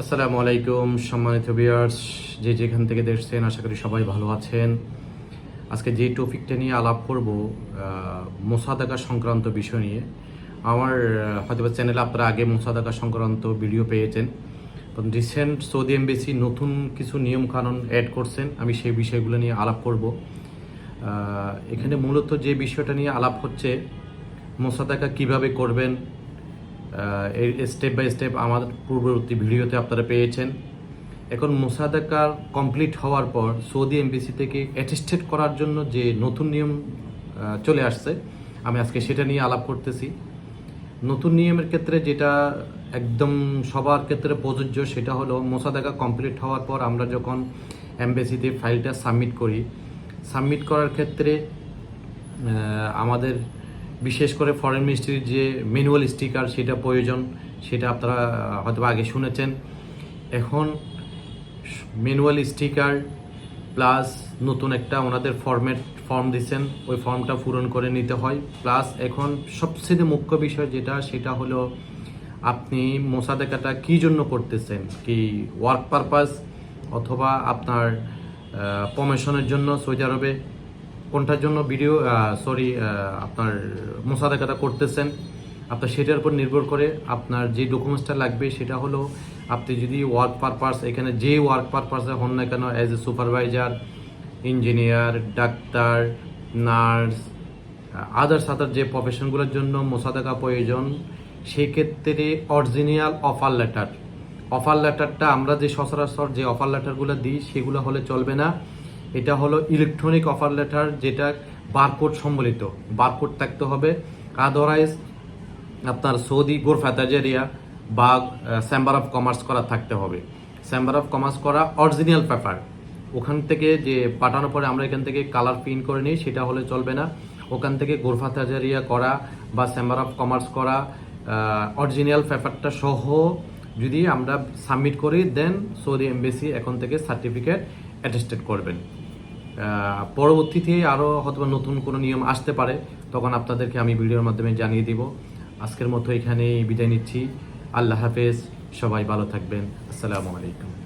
আসসালামু আলাইকুম, সম্মানিত ভিউয়ার্স, যে যেখান থেকে দেখছেন, আশা করি সবাই ভালো আছেন। আজকে যে টপিকটা নিয়ে আলাপ করব মোসাদাকা সংক্রান্ত বিষয় নিয়ে। আমার হয়তো চ্যানেলে আপনারা আগে মোসাদাকা সংক্রান্ত ভিডিও পেয়েছেন। রিসেন্ট সৌদি এমবেসি নতুন কিছু নিয়ম কানুন অ্যাড করছেন, আমি সেই বিষয়গুলো নিয়ে আলাপ করব। এখানে মূলত যে বিষয়টা নিয়ে আলাপ হচ্ছে, মোসাদাকা কীভাবে করবেন এর স্টেপ বাই স্টেপ আমাদের পূর্ববর্তী ভিডিওতে আপনারা পেয়েছেন। এখন মোসাদাকার কমপ্লিট হওয়ার পর সৌদি এমবিসি থেকে অ্যাটেস্টেড করার জন্য যে নতুন নিয়ম চলে আসছে, আমি আজকে সেটা নিয়ে আলাপ করতেছি। নতুন নিয়মের ক্ষেত্রে যেটা একদম সবার ক্ষেত্রে প্রযোজ্য, সেটা হলো মোসাদাকা কমপ্লিট হওয়ার পর আমরা যখন এমবেসিতে ফাইলটা সাবমিট করি সাবমিট করার ক্ষেত্রে আমাদের বিশেষ করে ফরেন মিনিস্ট্রির যে ম্যানুয়াল স্টিকার সেটা প্রয়োজন, সেটা আপনারা হয়তো আগে শুনেছেন। এখন ম্যানুয়াল স্টিকার প্লাস নতুন একটা ওনাদের ফর্মেট ফর্ম দিচ্ছেন, ওই ফর্মটা পূরণ করে নিতে হয়। প্লাস এখন সবচেয়ে মুখ্য বিষয় যেটা, সেটা হলো আপনি মোসাদেকাটা কি জন্য করতেছেন? কি ওয়ার্ক পারপাস অথবা আপনার প্রমোশনের জন্য সৌদি আরবে? কোনটার জন্য ভিডিও সরি আপনার মোসাদেকাটা করতেছেন, আপনার সেটার উপর নির্ভর করে আপনার যে ডকুমেন্টসটা লাগবে সেটা হলো আপনি যদি ওয়ার্ক পারপাস এখানে যে ওয়ার্ক পারপাসে হন না কেন as a supervisor engineer doctor nurse others other যে প্রফেশনগুলোর জন্য মোসাদাকা প্রয়োজন, সেক্ষেত্রে অরিজিনাল অফার লেটার অফার লেটারটা আমরা যে সচরাচর যে অফার লেটারগুলো দিই, সেগুলো হলে চলবে না। এটা হলো ইলেকট্রনিক অফার লেটার যেটা বারকোড সম্বলিত। বারকোড থাকতে হবে। আদারওয়াইজ আপনার সৌদি গোরফা তাজারিয়া বা চেম্বার অফ কমার্স করা থাকতে হবে। চেম্বার অফ কমার্স করা অরিজিনাল পেপার ওখান থেকে যে পাঠানোর পরে আমরা এখান থেকে কালার প্রিন্ট করে নিই, সেটা হলে চলবে না। ওখান থেকে গোরফা তাজারিয়া করা বা চেম্বার অফ কমার্স করা অরিজিনাল পেপারটা সহ যদি আমরা সাবমিট করি দেন সৌদি এমবেসি এখন থেকে সার্টিফিকেট অ্যাটেস্টেড করবেন। পরবর্তীতে আরও হয়তোবা নতুন কোনো নিয়ম আসতে পারে, তখন আপনাদেরকে আমি ভিডিওর মাধ্যমে জানিয়ে দিব। আজকের মতো এখানেই বিদায় নিচ্ছি। আল্লাহ হাফেজ, সবাই ভালো থাকবেন। আসসালামু আলাইকুম।